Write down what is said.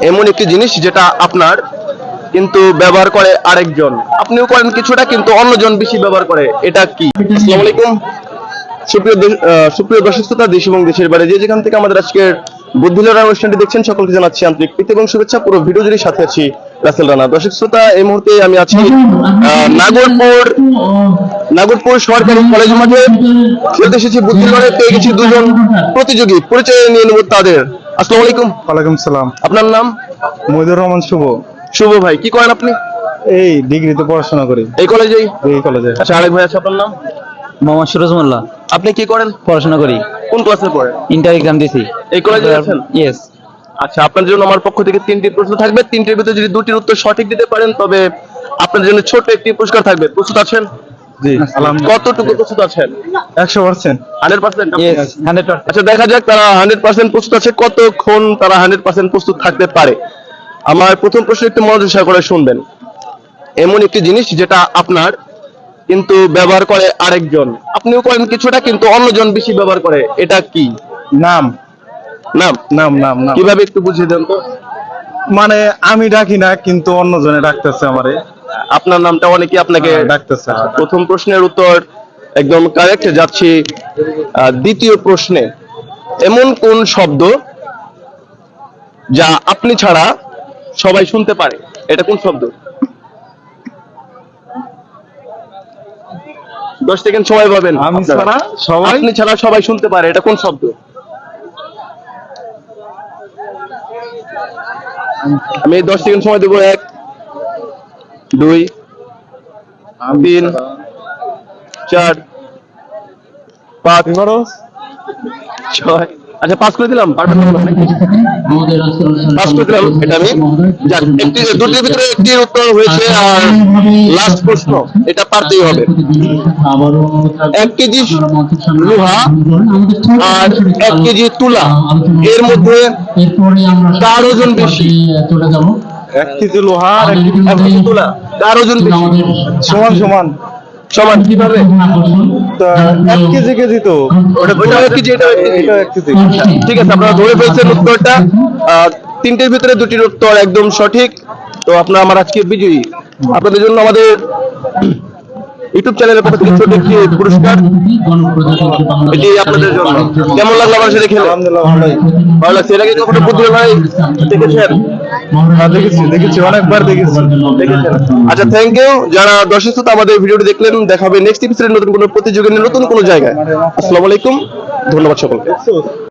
এমন একটি জিনিস যেটা আপনার কিন্তু ব্যবহার করে আরেকজন। আপনিও করেন কিছুটা কিন্তু অন্যজন বেশি ব্যবহার করে। এটা কি? আসসালামু আলাইকুম। সুপ্রিয় দেশ- সুপ্রিয় দর্শক শ্রোতা দেশ এবং দেশের বাইরে যে যেখান থেকে আমাদের আজকের বুদ্ধিলরা অনুষ্ঠানটি দেখছেন সকলকে জানাচ্ছি আন্তরিক প্রীতি এবং শুভেচ্ছা। পুরো ভিডিও জুড়ে সাথে আছি রাসেল রানা। দর্শক শ্রোতা এই মুহূর্তে আমি আছি আহ, নাগরপুর নাগরপুর সরকারি কলেজ মাঠে খেলতে এসেছি বুদ্ধিলড়ে পেয়ে গেছি দুজন প্রতিযোগী। পরিচয় নিয়ে নেব তাদের। আসসালামু আলাইকুম। ওয়ালাইকুম সালাম। আপনার নাম? মহিদুর রহমান শুভ। শুভ ভাই কি করেন আপনি? এই ডিগ্রিতে পড়াশোনা করি। এই কলেজেই এই কলেজে। আচ্ছা আরেক ভাই আছে আপনার নাম? মোহাম্মদ সুরজ মোল্লা। আপনি কি করেন? পড়াশোনা করি। কোন ক্লাসে পড়েন? ইন্টার এক্সাম দিছি। এই কলেজে আছেন? ইয়েস আচ্ছা আপনার জন্য আমার পক্ষ থেকে তিনটি প্রশ্ন থাকবে। তিনটির ভিতরে যদি দুটির উত্তর সঠিক দিতে পারেন তবে আপনার জন্য ছোট একটি পুরস্কার থাকবে। প্রস্তুত আছেন? কতটুকু প্রস্তুত আছেন? একশো পার্সেন্ট। হান্ড্রেড পার্সেন্ট হান্ড্রেড আচ্ছা দেখা যাক তারা হান্ড্রেড পার্সেন্ট প্রস্তুত আছে কতক্ষণ তারা হান্ড্রেড পার্সেন্ট প্রস্তুত থাকতে পারে। আমার প্রথম প্রশ্ন একটু মনোযোগ সহকারে শুনবেন। এমন একটি জিনিস যেটা আপনার কিন্তু ব্যবহার করে আরেকজন। আপনিও করেন কিছুটা কিন্তু অন্যজন বেশি ব্যবহার করে। এটা কি? নাম। নাম? নাম নাম নাম। কীভাবে একটু বুঝিয়ে দেন তো? মানে আমি ডাকি না কিন্তু অন্যজনে ডাকতেছে আমারে। আপনার নামটা অনেকে আপনাকে হ্যাঁ, ডাকতেছে। প্রথম প্রশ্নের উত্তর একদম কারেক্ট যাচ্ছি দ্বিতীয় প্রশ্নে। এমন কোন শব্দ যা আপনি ছাড়া সবাই শুনতে পারে? এটা কোন শব্দ? দশ সেকেন্ড সময় পাবেন। আমি ছাড়া সবাই আপনি ছাড়া সবাই শুনতে পারে এটা কোন শব্দ? আমি দশ সেকেন্ড সময় দেবো এক দুই তিন চার পাঁচ। ছয়। আচ্ছা পাস করে দিলাম? পাস করে দিলাম এটা আমি যাক একটি দুটির ভিতরে একটির উত্তর হয়েছে আর লাস্ট প্রশ্ন এটা পারতেই হবে। এক কেজি লোহা আর এক কেজি তুলা এর মধ্যে কার ওজন বেশি? এক কেজি লোহার এক কেজি তুলা। তার ওজন সমান সমান। সমান। কীভাবে তা এক কেজি কেজি তো। ওটা ওইটাও এক কেজি এটা এক কেজি। ঠিক আছে আপনারা ধরে ফেলছেন উত্তরটা। তিনটের ভিতরে দুটির উত্তর একদম সঠিক। তো আপনারা আমার আজকে বিজয়ী। আপনাদের জন্য আমাদের ইউটিউব চ্যানেলের পক্ষ থেকে ছোট একটি পুরস্কার। এটি আপনাদের জন্য। কেমন লাগল আমার সাথে খেলে আলহামদুলিল্লাহ ভালো লাগছে? এর আগে কখনো বুদ্ধি ভাই দেখেছেন? হ্যাঁ, দেখেছি দেখেছি অনেকবার দেখেছি। আচ্ছা থ্যাংক ইউ যারা দর্শক শ্রোতা আমাদের ভিডিওটি দেখলেন দেখাবে নেক্সট এপিসোডে নতুন কোনো প্রতিযোগিতার নতুন কোনো জায়গায়। আসসালামু আলাইকুম। ধন্যবাদ সকলকে।